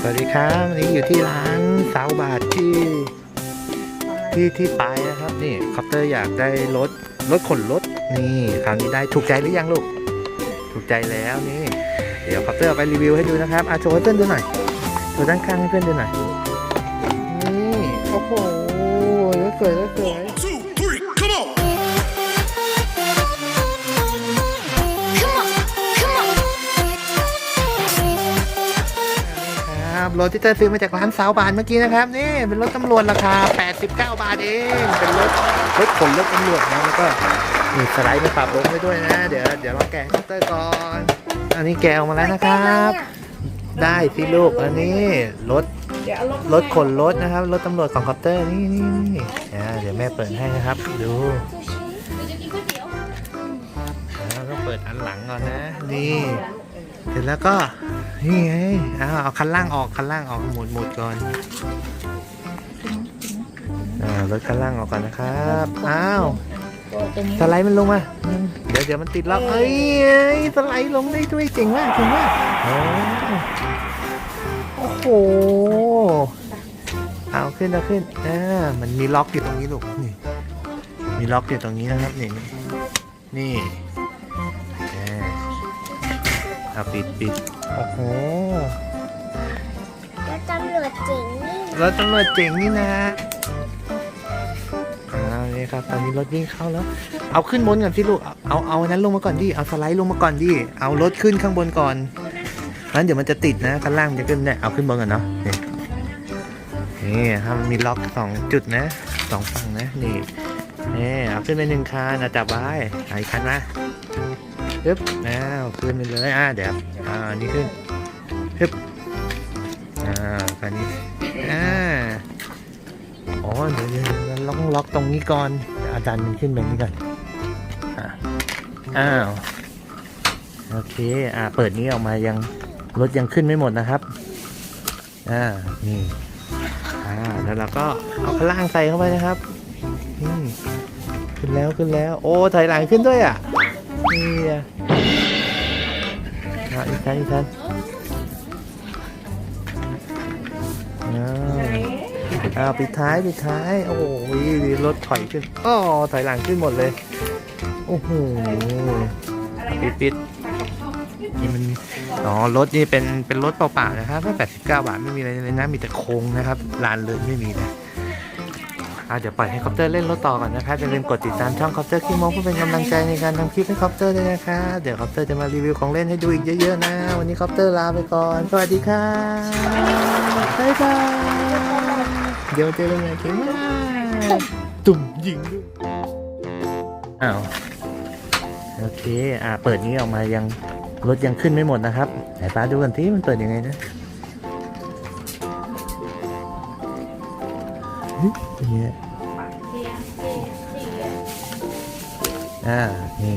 สวัสดีครับวันนี้อยู่ที่ร้านสาวบาทที่ที่ที่ปลายนะครับ นี่คอปเตอร์อยากได้รถรถขนรถนี่คราวนี้ได้ถูกใจหรือยังลูก ถูกใจแล้วนี่ เดี๋ยวคอปเตอร์ไปรีวิวให้ดูนะครับอาโชว์ให้เพื่อนดูหน่อยโชว์ด้านข้างให้เพื่อนดูหน่อยนี่โอ้โหรถสวยรถสวย รถที่เตอซื้อมาจากร้านสาวบานเมื่อกี้นะครับนี่เป็นรถตำรวจราคา 89 บาทเองเป็นรถรถขนรถตำรวจนะแล้วก็มีสไลด์มาปรับลงไว้ด้วยนะ เดี๋ยวเดี๋ยวลองแกะให้เตอร์ก่อนอันนี้แกะออกมาแล้วนะครับ ได้สิลูกอันนี้รถรถขนรถนะครับรถตำรวจของคอปเตอร์นี่นี่นี่อ่าเดี๋ยวแม่เปิดให้นะครับ ดูอ่าต้องเปิดอันหลังก่อนนะ นี่ เสร็จแล้วก็ นี่ไงเอาเอาคันล่างออกคันล่างออกหมุดหมุดก่อนอ่ารถคันล่างออกก่อนนะครับอ้าวสไลด์มันลงมาอืมเดี๋ยวเดี๋ยวมันติดล็อกเอ้ยเอ้ยสไลด์ลงได้ด้วยเจ๋งมากเจ๋งมากโอ้โอ้โหเอาขึ้นเอาขึ้นอ่ามันมีล็อกอยู่ตรงนี้ลูกนี่มีล็อกอยู่ตรงนี้นะครับนี่นี่นี่อ่าเอาปิดปิดโอ้โหแล้วตำรวจเจ๋งนี่รถตำรวจเจ๋งนี่นะอ่านี่ครับตอนนี้รถวิ่งเข้าแล้ว เอาขึ้นบนก่อนสิลูกเอาเอาเอาอันนั้นลงมาก่อนดิเอาสไลด์ลงมาก่อนดิเอารถขึ้นข้างบนก่อนงั้นเดี๋ยวมันจะติดนะข้างล่างมันจะขึ้นเนี่ยเอาขึ้นบนก่อนเนาะนี่นี่ถ้ามันมีล็อกสองจุดนะสองฝั่งนะนี่นี่เอาขึ้นไปหนึ่งคันเอาจับไว้เอาอีกคันมา ปึ๊บอ้าวขึ้นไปเลยอ่าเดี๋ยวอ่านี่ขึ้นฮึบอ่าคันนี้อ่าอ๋อเดี๋ยวเดี๋ยวล็อกล็อกตรงนี้ก่อนอาจารย์มันขึ้นแบบนี้ก่อนอ้าวโอเคอ่าเปิดนี้ออกมายังรถยังขึ้นไม่หมดนะครับอ่านี่อ่าแล้วเราก็เอาข้างล่างใส่เข้าไปนะครับอืมขึ้นแล้วขึ้นแล้ว โอ้ถอยหลังขึ้นด้วยอะนี่อะ อะอีกทันอีกทันอ้าอ้าวปิดท้ายปิดท้าย โอ้โหรถถอยขึ้นอ๋อถอยหลังขึ้นหมดเลย โอ้โหปิดปิดนี่มันอ๋อรถนี่เป็นเป็นรถเปล่าๆนะครับแค่89 บาทไม่มีอะไรเลยนะมีแต่โครงนะครับลานเลยไม่มีนะ อะเดี๋ยวปล่อยให้คอปเตอร์เล่นรถต่อก่อนนะครับอย่าลืมกดติดตามช่องคอปเตอร์คิมองเพื่อเป็นกำลังใจในการทำคลิปให้คอปเตอร์ด้วยนะครับเดี๋ยวคอปเตอร์จะมารีวิวของเล่นให้ดูอีกเยอะๆนะ วันนี้คอปเตอร์ลาไปก่อน สวัสดีครับบ๊ายบายเดี๋ยวเจอกันใหม่คลิปหน้าตุ่มยิงด้วยอ้าวโอเค อ่า เปิดนี้ออกมายัง รถยังขึ้นไม่หมดนะครับ ไหนป้าดูกันที่มันเปิดยังไงนะ อย่างเงี้ยอ่า นี่